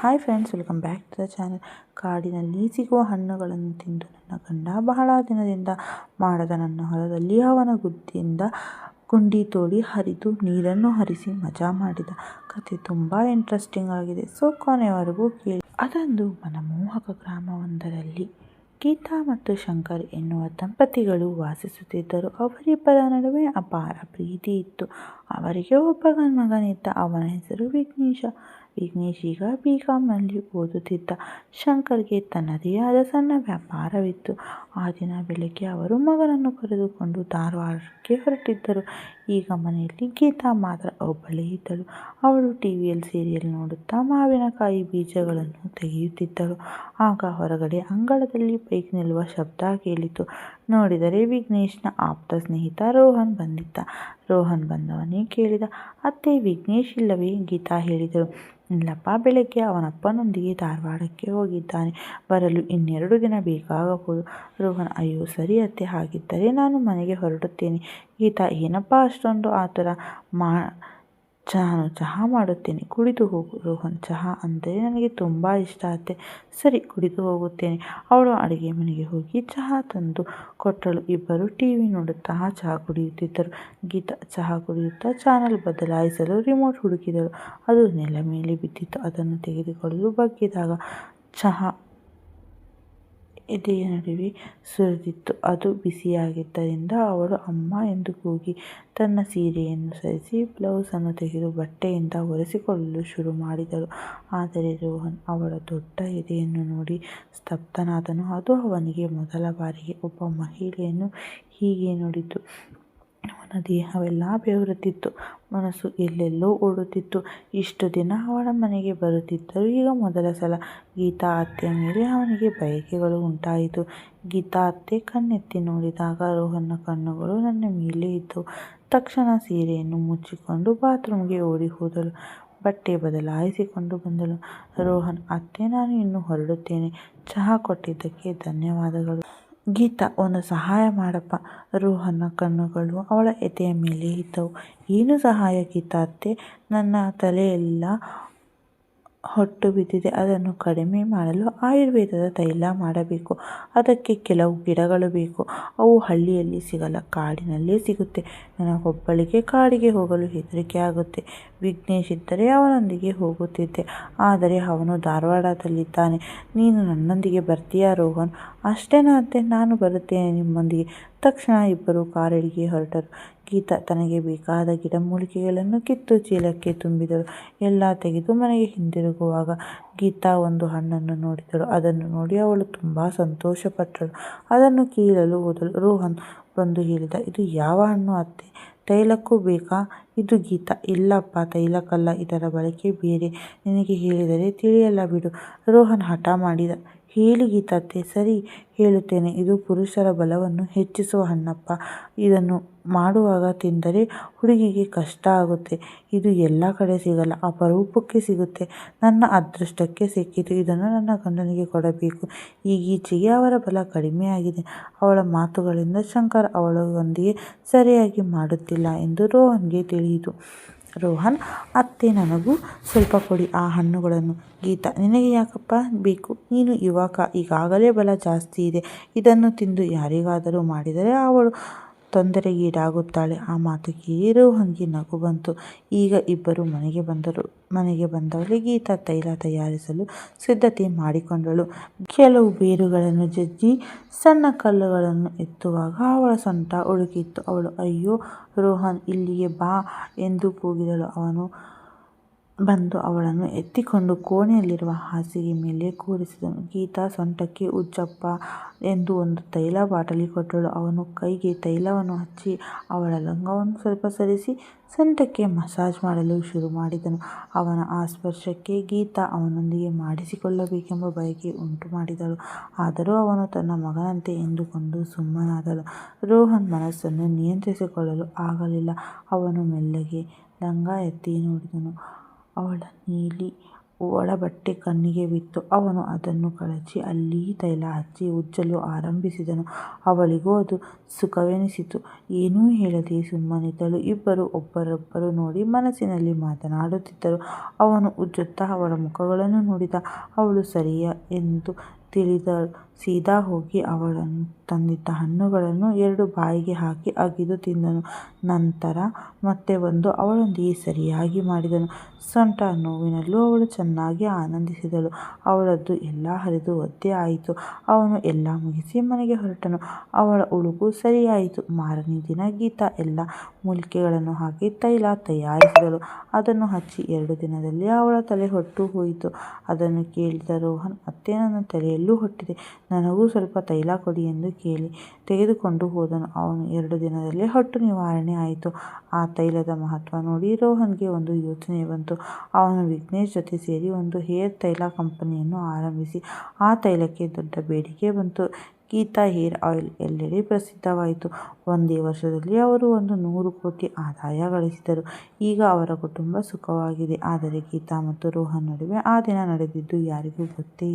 Hi friends welcome back to the channel ಕಾಡಿನಲ್ಲಿ ಸಿಗುವ ಹಣ್ಣುಗಳನ್ನು ತಿಂದು ನನ್ನ ಗಂಡ ಬಹಳ ದಿನದಿಂದ ಮಾಡದ ನನ್ನ ಹೊಲದಲ್ಲಿ ಅವನ ಗುದ್ದಿಯಿಂದ ಗುಂಡಿ ತೋಡಿ ಹರಿದು ನೀರನ್ನು ಹರಿಸಿ ಮಜಾ ಮಾಡಿದ. ಕತೆ ತುಂಬ ಇಂಟ್ರೆಸ್ಟಿಂಗ್ ಆಗಿದೆ. ಸೊ ಕೊನೆವರೆಗೂ ಕೇಳಿ. ಅದೊಂದು ಮನಮೋಹಕ ಗ್ರಾಮವೊಂದರಲ್ಲಿ ಗೀತಾ ಮತ್ತು ಶಂಕರ್ ಎನ್ನುವ ದಂಪತಿಗಳು ವಾಸಿಸುತ್ತಿದ್ದರು. ಅವರಿಬ್ಬರ ನಡುವೆ ಅಪಾರ ಪ್ರೀತಿ ಇತ್ತು. ಅವರಿಗೆ ಒಬ್ಬ ಮಗನಿದ್ದ ಅವನ ಹೆಸರು ವಿಘ್ನೇಶ. ವಿಘ್ನೇಶ್ ಈಗ ಬಿ ಕಾಮ್ನಲ್ಲಿ ಓದುತ್ತಿದ್ದ ಶಂಕರ್ಗೆ ತನ್ನದೇ ಆದ ಸಣ್ಣ ವ್ಯಾಪಾರವಿತ್ತು. ಆ ದಿನ ಬೆಳಗ್ಗೆ ಅವರು ಮಗನನ್ನು ಕರೆದುಕೊಂಡು ಧಾರವಾಡಕ್ಕೆ ಹೊರಟಿದ್ದರು. ಈಗ ಮನೆಯಲ್ಲಿ ಗೀತಾ ಮಾತ್ರ ಒಬ್ಬಳೇ ಇದ್ದಳು. ಅವಳು ಟಿವಿಯಲ್ಲಿ ಸೀರಿಯಲ್ ನೋಡುತ್ತಾ ಮಾವಿನಕಾಯಿ ಬೀಜಗಳನ್ನು ತೆಗೆಯುತ್ತಿದ್ದಳು. ಆಗ ಹೊರಗಡೆ ಅಂಗಳದಲ್ಲಿ ಬೈಕ್ ನಿಲ್ಲುವ ಶಬ್ದ ಕೇಳಿತು. ನೋಡಿದರೆ ವಿಘ್ನೇಶ್ನ ಆಪ್ತ ಸ್ನೇಹಿತ ರೋಹನ್ ಬಂದಿದ್ದ. ರೋಹನ್ ಬಂದವನೇ ಕೇಳಿದ, ಅತ್ತೆ, ವಿಘ್ನೇಶ್ ಇಲ್ಲವೇ? ಗೀತಾ ಹೇಳಿದರು ಇಲ್ಲಪ್ಪ, ಬೆಳಗ್ಗೆ ಅವನಪ್ಪನೊಂದಿಗೆ ಧಾರವಾಡಕ್ಕೆ ಹೋಗಿದ್ದಾನೆ. ಬರಲು ಇನ್ನೆರಡು ದಿನ ಬೇಕಾಗಬಹುದು. ರೋಹನ್, ಅಯ್ಯೋ, ಸರಿ ಅತ್ತೆ, ಹಾಗಿದ್ದರೆ ನಾನು ಮನೆಗೆ ಹೊರಡುತ್ತೇನೆ. ಗೀತಾ, ಏನಪ್ಪ, ಅಷ್ಟೊಂದು ಆತುರ ಮಾ ನಾನು ಚಹಾ ಮಾಡುತ್ತೇನೆ, ಕುಡಿದು ಹೋಗು ರೋಹನ್ ಚಹಾ ಅಂದರೆ ನನಗೆ ತುಂಬ ಇಷ್ಟ ಆಗುತ್ತೆ. ಸರಿ, ಕುಡಿದು ಹೋಗುತ್ತೇನೆ. ಅವಳು ಅಡುಗೆ ಮನೆಗೆ ಹೋಗಿ ಚಹಾ ತಂದು ಕೊಟ್ಟಳು. ಇಬ್ಬರು ಟಿ ವಿ ನೋಡುತ್ತಾ ಚಹಾ ಕುಡಿಯುತ್ತಿದ್ದರು. ಗೀತಾ ಚಹಾ ಕುಡಿಯುತ್ತಾ ಚಾನಲ್ ಬದಲಾಯಿಸಲು ರಿಮೋಟ್ ಹುಡುಕಿದಳು. ಅದು ನೆಲ ಮೇಲೆ ಬಿದ್ದಿತ್ತು. ಅದನ್ನು ತೆಗೆದುಕೊಳ್ಳಲು ಬಗ್ಗಿದಾಗ ಚಹಾ ಎದೆಯ ನಡುವೆ ಸುರಿದಿತ್ತು. ಅದು ಬಿಸಿಯಾಗಿದ್ದರಿಂದ ಅವಳು, ಅಮ್ಮ, ಎಂದು ಕೂಗಿ ತನ್ನ ಸೀರೆಯನ್ನು ಸರಿಸಿ ಬ್ಲೌಸನ್ನು ತೆಗೆದು ಬಟ್ಟೆಯಿಂದ ಒರೆಸಿಕೊಳ್ಳಲು ಶುರು ಮಾಡಿದಳು. ಆದರೆ ರೋಹನ್ ಅವಳ ದೊಡ್ಡ ಎದೆಯನ್ನು ನೋಡಿ ಸ್ತಬ್ಧನಾದನು. ಅದು ಅವನಿಗೆ ಮೊದಲ ಬಾರಿಗೆ ಒಬ್ಬ ಮಹಿಳೆಯನ್ನು ಹೀಗೆ ನೋಡಿತು. ಅವನ ದೇಹವೆಲ್ಲ ಬೆವರುತ್ತಿತ್ತು. ಮನಸ್ಸು ಎಲ್ಲೆಲ್ಲೋ ಓಡುತ್ತಿತ್ತು. ಇಷ್ಟು ದಿನ ಅವಳ ಮನೆಗೆ ಬರುತ್ತಿದ್ದರು ಈಗ ಮೊದಲ ಸಲ ಗೀತಾ ಅತ್ತೆಯ ಮೇಲೆ ಅವನಿಗೆ ಬಯಕೆಗಳು ಉಂಟಾಯಿತು. ಗೀತಾ ಅತ್ತೆ ಕಣ್ಣೆತ್ತಿ ನೋಡಿದಾಗ ರೋಹನ್ನ ಕಣ್ಣುಗಳು ನನ್ನ ಮೇಲೆ ಇದ್ದವು ತಕ್ಷಣ ಸೀರೆಯನ್ನು ಮುಚ್ಚಿಕೊಂಡು ಬಾತ್ರೂಮ್ಗೆ ಓಡಿ ಹೋದಳು. ಬಟ್ಟೆ ಬದಲಾಯಿಸಿಕೊಂಡು ಬಂದಳು. ರೋಹನ್, ಅತ್ತೆ, ನಾನು ಇನ್ನು ಹೊರಡುತ್ತೇನೆ. ಚಹಾ ಕೊಟ್ಟಿದ್ದಕ್ಕೆ ಧನ್ಯವಾದಗಳು. ಗೀತಾ ಒಂದು ಸಹಾಯ ಮಾಡಪ್ಪ. ರೋಹನ ಕಣ್ಣುಗಳು ಅವಳ ಎದೆಯ ಮೇಲೆ ಇದ್ದವು. ಏನು ಸಹಾಯ ಗೀತಾ ಅತ್ತೆ? ನನ್ನ ತಲೆಯೆಲ್ಲ ಹೊಟ್ಟು ಬಿದ್ದಿದೆ. ಅದನ್ನು ಕಡಿಮೆ ಮಾಡಲು ಆಯುರ್ವೇದದ ತೈಲ ಮಾಡಬೇಕು. ಅದಕ್ಕೆ ಕೆಲವು ಗಿಡಗಳು ಬೇಕು. ಅವು ಹಳ್ಳಿಯಲ್ಲಿ ಸಿಗಲ್ಲ, ಕಾಡಿನಲ್ಲೇ ಸಿಗುತ್ತೆ. ನನಗೊಬ್ಬಳಿಗೆ ಕಾಡಿಗೆ ಹೋಗಲು ಹೆದರಿಕೆ ಆಗುತ್ತೆ. ವಿಘ್ನೇಶ್ ಇದ್ದರೆ ಅವನೊಂದಿಗೆ ಹೋಗುತ್ತಿದ್ದೆ. ಆದರೆ ಅವನು ಧಾರವಾಡದಲ್ಲಿದ್ದಾನೆ. ನೀನು ನನ್ನೊಂದಿಗೆ ಬರ್ತೀಯ ರೋಹನ್? ಅಷ್ಟೇನಾ ಅತ್ತೆ, ನಾನು ಬರುತ್ತೇನೆ ನಿಮ್ಮೊಂದಿಗೆ. ತಕ್ಷಣ ಇಬ್ಬರು ಕಾರಡಿಗೆ ಹೊರಟರು. ಗೀತಾ ತನಗೆ ಬೇಕಾದ ಗಿಡಮೂಲಿಕೆಗಳನ್ನು ಕಿತ್ತು ಚೀಲಕ್ಕೆ ತುಂಬಿದಳು. ಎಲ್ಲ ತೆಗೆದು ಮನೆಗೆ ಹಿಂದಿರುಗುವಾಗ ಗೀತಾ ಒಂದು ಹಣ್ಣನ್ನು ನೋಡಿದಳು. ಅದನ್ನು ನೋಡಿ ಅವಳು ತುಂಬ ಸಂತೋಷಪಟ್ಟಳು. ಅದನ್ನು ಕೀಳಲು ಹೋದಳು. ರೋಹನ್ ಬಂದು ಹೇಳಿದ, ಇದು ಯಾವ ಹಣ್ಣು ಅತ್ತೆ? ತೈಲಕ್ಕೂ ಬೇಕಾ? ಇದು ಗೀತಾ. ಇಲ್ಲಪ್ಪ, ತೈಲಕ್ಕಲ್ಲ. ಇದರ ಬಳಕೆ ಬೇರೆ. ನಿನಗೆ ಹೇಳಿದರೆ ತಿಳಿಯಲ್ಲ ಬಿಡು. ರೋಹನ್ ಹಠ ಮಾಡಿದ ಹೇಳಿ ತತ್ತೆ ಸರಿ ಹೇಳುತ್ತೇನೆ. ಇದು ಪುರುಷರ ಬಲವನ್ನು ಹೆಚ್ಚಿಸುವ ಹಣ್ಣಪ್ಪ. ಇದನ್ನು ಮಾಡುವಾಗ ತಿಂದರೆ ಹುಡುಗಿಗೆ ಕಷ್ಟ ಆಗುತ್ತೆ. ಇದು ಎಲ್ಲ ಕಡೆ ಸಿಗಲ್ಲ, ಅಪರೂಪಕ್ಕೆ ಸಿಗುತ್ತೆ. ನನ್ನ ಅದೃಷ್ಟಕ್ಕೆ ಸಿಕ್ಕಿತು. ಇದನ್ನು ನನ್ನ ಗಂಡನಿಗೆ ಕೊಡಬೇಕು. ಈಗೀಚೆಗೆ ಅವರ ಬಲ ಕಡಿಮೆಯಾಗಿದೆ. ಅವಳ ಮಾತುಗಳಿಂದ ಶಂಕರ್ ಅವಳೊಂದಿಗೆ ಸರಿಯಾಗಿ ಮಾಡುತ್ತಿಲ್ಲ ಎಂದು ರೋಹನ್ಗೆ ತಿಳಿಯಿತು. ರೋಹನ್, ಅತ್ತೆ ನನಗೂ ಸ್ವಲ್ಪ ಕೊಡಿ ಆ ಹಣ್ಣುಗಳನ್ನು. ಗೀತಾ, ನಿನಗೆ ಯಾಕಪ್ಪ ಬೇಕು? ನೀನು ಯುವಕ, ಈಗಾಗಲೇ ಬಲ ಜಾಸ್ತಿ ಇದೆ. ಇದನ್ನು ತಿಂದು ಯಾರಿಗಾದರೂ ಮಾಡಿದರೆ ಅವಳು ತೊಂದರೆಗೀಡಾಗುತ್ತಾಳೆ. ಆ ಮಾತು ಕೇಳಿ ರೋಹನ್ಗೆ ನಗು ಬಂತು. ಈಗ ಇಬ್ಬರು ಮನೆಗೆ ಬಂದರು. ಮನೆಗೆ ಬಂದವಳೆ ಗೀತಾ ತೈಲ ತಯಾರಿಸಲು ಸಿದ್ಧತೆ ಮಾಡಿಕೊಂಡಳು. ಕೆಲವು ಬೇರುಗಳನ್ನು ಜಜ್ಜಿ ಸಣ್ಣ ಕಲ್ಲುಗಳನ್ನು ಎತ್ತುವಾಗ ಅವಳ ಸೊಂಟ ಉಳುಕಿತ್ತು ಅವಳು, ಅಯ್ಯೋ, ರೋಹನ್ ಇಲ್ಲಿಗೆ ಬಾ ಎಂದು ಕೂಗಿದಳು. ಅವನು ಬಂದು ಅವಳನ್ನು ಎತ್ತಿಕೊಂಡು ಕೋಣೆಯಲ್ಲಿರುವ ಹಾಸಿಗೆ ಮೇಲೆ ಕೂರಿಸಿದನು. ಗೀತಾ ಸೊಂಟಕ್ಕೆ, ಉಜ್ಜಪ್ಪ ಎಂದು ಒಂದು ತೈಲ ಬಾಟಲಿ ಕೊಟ್ಟಳು. ಅವನು ಕೈಗೆ ತೈಲವನ್ನು ಹಚ್ಚಿ ಅವಳ ಲಂಗವನ್ನು ಸ್ವಲ್ಪ ಸರಿಸಿ ಸೊಂಟಕ್ಕೆ ಮಸಾಜ್ ಮಾಡಲು ಶುರು ಮಾಡಿದನು. ಅವನ ಆ ಸ್ಪರ್ಶಕ್ಕೆ ಗೀತಾ ಅವನೊಂದಿಗೆ ಮಾಡಿಸಿಕೊಳ್ಳಬೇಕೆಂಬ ಬಯಕೆ ಉಂಟು ಮಾಡಿದಳು. ಆದರೂ ಅವನು ತನ್ನ ಮಗನಂತೆ ಎಂದುಕೊಂಡು ಸುಮ್ಮನಾದಳು. ರೋಹನ್ ಮನಸ್ಸನ್ನು ನಿಯಂತ್ರಿಸಿಕೊಳ್ಳಲು ಆಗಲಿಲ್ಲ. ಅವನು ಮೆಲ್ಲಗೆ ಲಂಗ ಎತ್ತಿ ನೋಡಿದನು. ಅವಳ ನೀಲಿ ಒಳಬಟ್ಟೆ ಕಣ್ಣಿಗೆ ಬಿತ್ತು. ಅವನು ಅದನ್ನು ಕಳಚಿ ಅಲ್ಲಿ ತೈಲ ಹಚ್ಚಿ ಉಜ್ಜಲು ಆರಂಭಿಸಿದನು. ಅವಳಿಗೂ ಅದು ಸುಖವೆನಿಸಿತು. ಏನೂ ಹೇಳದೆ ಸುಮ್ಮನಿದ್ದಳು. ಇಬ್ಬರು ಒಬ್ಬರೊಬ್ಬರು ನೋಡಿ ಮನಸ್ಸಿನಲ್ಲಿ ಮಾತನಾಡುತ್ತಿದ್ದರು. ಅವನು ಉಜ್ಜುತ್ತಾ ಅವಳ ಮುಖಗಳನ್ನು ನೋಡಿದ. ಅವಳು ಸರಿಯ ಎಂದು ತಿಳಿದು ಸೀದಾ ಹೋಗಿ ಅವಳನ್ನು ತಂದಿದ್ದ ಹಣ್ಣುಗಳನ್ನು ಎರಡು ಬಾಯಿಗೆ ಹಾಕಿ ಅಗಿದು ತಿಂದನು. ನಂತರ ಮತ್ತೆ ಬಂದು ಅವಳೊಂದಿಗೆ ಸರಿಯಾಗಿ ಮಾಡಿದನು. ಸೊಂಟ ನೋವಿನಲ್ಲೂ ಅವಳು ಚೆನ್ನಾಗಿ ಆನಂದಿಸಿದಳು. ಅವಳದ್ದು ಎಲ್ಲ ಹರಿದು ಒದ್ದೆ ಆಯಿತು. ಅವನು ಎಲ್ಲ ಮುಗಿಸಿ ಮನೆಗೆ ಹೊರಟನು. ಅವಳ ಉಳುಕು ಸರಿಯಾಯಿತು. ಮಾರನೇ ದಿನ ಗೀತಾ ಎಲ್ಲ ಮೂಲಿಕೆಗಳನ್ನು ಹಾಕಿ ತೈಲ ತಯಾರಿಸಿದಳು. ಅದನ್ನು ಹಚ್ಚಿ ಎರಡು ದಿನದಲ್ಲಿ ಅವಳ ತಲೆ ಹೊಟ್ಟು ಹೋಯಿತು. ಅದನ್ನು ಕೇಳಿದ ರೋಹನ್ ಮತ್ತೆ ನನ್ನ ತಲೆಯಲ್ಲೂ ಹೊಟ್ಟಿದೆ. ನನಗೂ ಸ್ವಲ್ಪ ತೈಲ ಕೊಡಿ ಎಂದು ಕೇಳಿ ತೆಗೆದುಕೊಂಡು ಹೋದನು. ಅವನು ಎರಡು ದಿನದಲ್ಲಿ ಹೊಟ್ಟು ನಿವಾರಣೆ ಆಯಿತು. ಆ ತೈಲದ ಮಹತ್ವ ನೋಡಿ ರೋಹನ್ಗೆ ಒಂದು ಯೋಚನೆ ಬಂತು. ಅವನು ವಿಘ್ನೇಶ್ ಜೊತೆ ಸೇರಿ ಒಂದು ಹೇರ್ ತೈಲ ಕಂಪನಿಯನ್ನು ಆರಂಭಿಸಿ ಆ ತೈಲಕ್ಕೆ ದೊಡ್ಡ ಬೇಡಿಕೆ ಬಂತು. ಗೀತಾ ಹೇರ್ ಆಯಿಲ್ ಎಲ್ಲೆಡೆ ಪ್ರಸಿದ್ಧವಾಯಿತು. ಒಂದೇ ವರ್ಷದಲ್ಲಿ ಅವರು ಒಂದು ನೂರು ಕೋಟಿ ಆದಾಯ ಗಳಿಸಿದರು. ಈಗ ಅವರ ಕುಟುಂಬ ಸುಖವಾಗಿದೆ. ಆದರೆ ಗೀತಾ ಮತ್ತು ರೋಹನ್ ನಡುವೆ ಆ ದಿನ ನಡೆದಿದ್ದು ಯಾರಿಗೂ ಗೊತ್ತೇ.